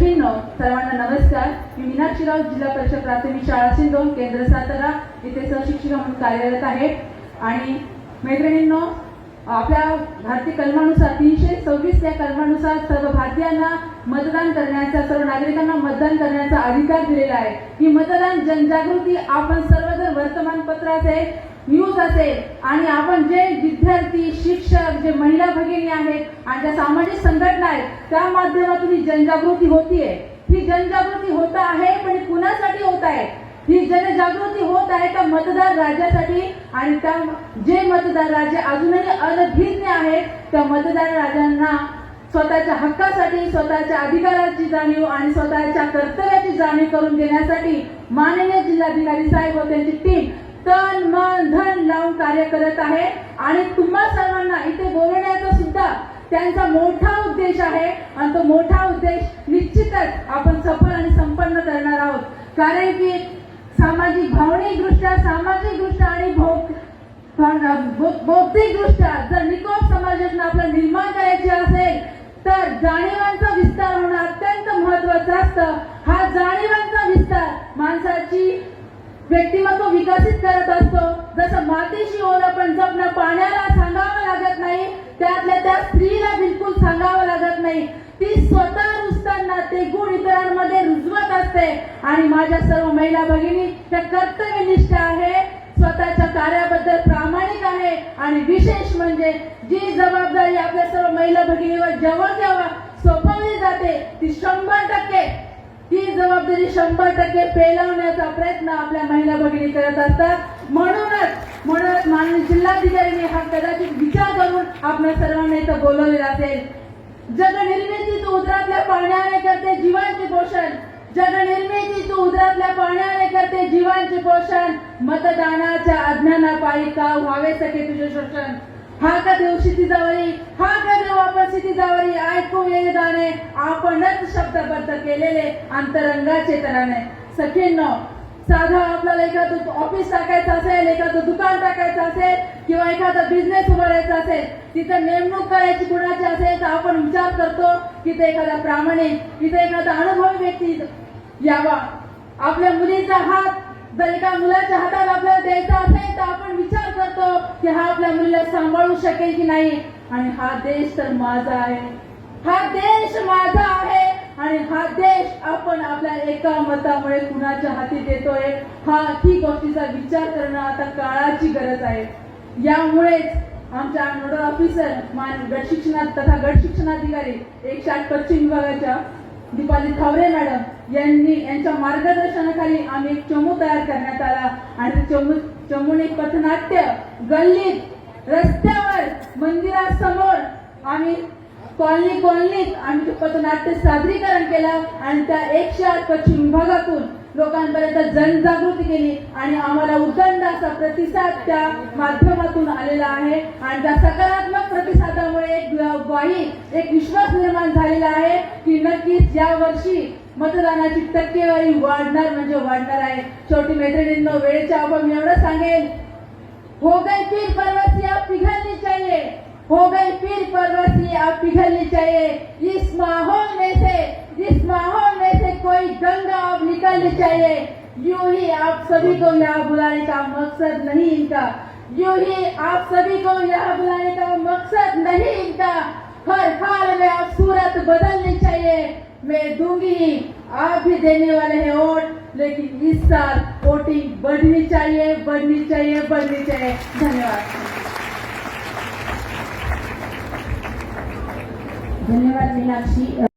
मित्रांनो, सर्वांना नमस्कार. मी मीनाक्षीराव जिल्हा परिषद प्राथमिक शाळा सिंधोन केंद्र सातारा इथे सहशिक्षिका म्हणून कार्यरत आहे आणि मैत्रिणींनो आपल्या भारतीय कलमानुसार तीनशे सव्वीस या कलमानुसार सर्व भारतीयांना मतदान करण्याचा सर्व नागरिकांना मतदान करण्याचा अधिकार दिलेला आहे. ही मतदान जनजागृती आपण सर्वजण वर्तमानपत्र असेल न्यूज असेल आणि आपण जे विद्यार्थी शिक्षक जे महिला भगिनी आहेत आणि ज्या सामाजिक संघटना आहेत त्या माध्यमातून ही जनजागृती होतीये. ही जनजागृती होत आहे पण कुणासाठी होत आहे? ही जनजागृती होत आहे त्या मतदार राज्यासाठी? आणि त्या जे मतदार राज्य अजूनही अनभिज्ञ आहेत त्या मतदार राजांना स्वतःच्या हक्कासाठी स्वतःच्या अधिकाराची जाणीव आणि स्वतःच्या कर्तव्याची जाणीव करून देण्यासाठी माननीय जिल्हाधिकारी साहेब व त्यांची टीम तन मन धन लावून कार्य करत आहे. आणि तुम्हा सर्वांना इथे बोलवण्याचा सुद्धा त्यांचा मोठा उद्देश आहे. आणि तो मोठा उद्देश निश्चितच आपण सफल आणि संपन्न करणार आहोत. कारण की सामाजिक भावनिक दृष्ट्या सामाजिक दृष्ट्या आणि भौग बौद्धिक दृष्ट्या जर निकोप समाजातून आपलं निर्माण करायचे असेल तर जाणीवांचा विस्तार होणं अत्यंत महत्वाचं असतं. हा जाणीवांचा विस्तार माणसाची व्यक्तिमत्व विकसित करत असतो. जसं मातीशी ओलं पण जपणं पाण्याला सांगावं लागत नाही त्यातल्या त्या स्त्रीला बिलकुल सांगावं लागत नाही. ती स्वतः रुजताना ते गुण इतरांमध्ये रुजवत असते. आणि माझ्या सर्व महिला भगिनी त्या कर्तव्यनिष्ठ आहे स्वतःच्या कार्याबद्दल प्रामाणिक आहे. आणि विशेष म्हणजे जी जबाबदारी आपल्या सर्व महिला भगिनीवर जेव्हा जेव्हा सोपवली जाते ती शंभर टक्के ही जबाबदारी शंभर टक्के पेलवण्याचा प्रयत्न आपल्या महिला भगिनी करत असतात. म्हणूनच म्हणूनच माननीय जिल्हाधिकाऱ्यांनी हा कदाचित विचार करून आपल्या सर्वांना इथं बोलवलेला असेल. जगनिर्मिती तू उदरातल्या पाण्याने करते जीवांचे पोषण. जगनिर्मिती तू उदरातल्या पाण्याने करते जीवांचे पोषण. मतदानाच्या अज्ञानापायी का व्हावे सके तुझे शोषण? हा का देव क्षितिजावरी हा का देव आपण क्षितिजावरी ऐकू ये आपणच शब्दबद्ध केलेले अंतरंगाचे तराने. सखींनो साधा आपल्याला एखादं ऑफिस टाकायचं असेल एखादं दुकान टाकायचं असेल किंवा एखादा बिझनेस उभारायचा असेल तिथे नेमणूक करायची कुणाची असेल तर आपण विचार करतो की ते एखादा प्रामाणिक तिथे एखादा अनुभवी व्यक्ती यावा. आपल्या मुलीचा हात जर एका मुलाच्या हातात आपल्याला द्यायचा असेल तर आपण विचार करतो की हा आपल्या मुलीला सांभाळू शकेल की नाही. आणि हा देश तर माझा आहे. हा देश माझा आहे. आणि हा देश आपण आपल्या एका मतामुळे कुणाच्या हाती देतोय हा ही गोष्टीचा विचार करणं आता काळाची गरज आहे. यामुळेच आमच्या नोडल ऑफिसर मान गट शिक्षणात तथा गट शिक्षणाधिकारी एकशे आठ पश्चिम विभागाच्या दीपाली थावरे मॅडम यांनी यांच्या मार्गदर्शनाखाली आम्ही एक चमू तयार करण्यात आला. आणि चमू चमूने पथनाट्य गल्लीत रस्त्यावर मंदिरासमोर आम्ही कॉलनी कॉलनीत आम्ही पथनाट्य सादरीकरण केलं आणि त्या एकशे आठ पश्चिम विभागातून लोकांपर्यंत जनजागृती केली आणि आम्हाला उदंड असा प्रतिसाद त्या माध्यमातून आलेला आहे. आणि त्या सकारात्मक प्रतिसादामुळे एक ग्वाही एक विश्वास निर्माण झालेला आहे की नक्कीच या वर्षी मतदानाची टक्केवारी वाढणार म्हणजे वाढणार आहे. शेवटी मैत्रिणींनो, वेळेच्या अभाव एवढं सांगेल हो गई पीर परवसी, आप पिघलनी चाहिए. हो गई पीर परवसी, आप पिघलनी चाहिए. इस माहौल में से, इस माहौल में से कोई गंगा अब निकलनी चाहिए. यूँ ही आप सभी को यहाँ बुलाने का मकसद नहीं इनका. यूँ ही आप सभी को यहाँ बुलाने का मकसद नहीं इनका. हर हाल में आप सूरत बदलनी मैं दूँगी। ही आप भी देने वाले हैं वोट, लेकिन इस साल वोटिंग बढ़नी चाहिए बढ़नी चाहिए बढ़नी चाहिए। धन्यवाद। धन्यवाद मीनाक्षी।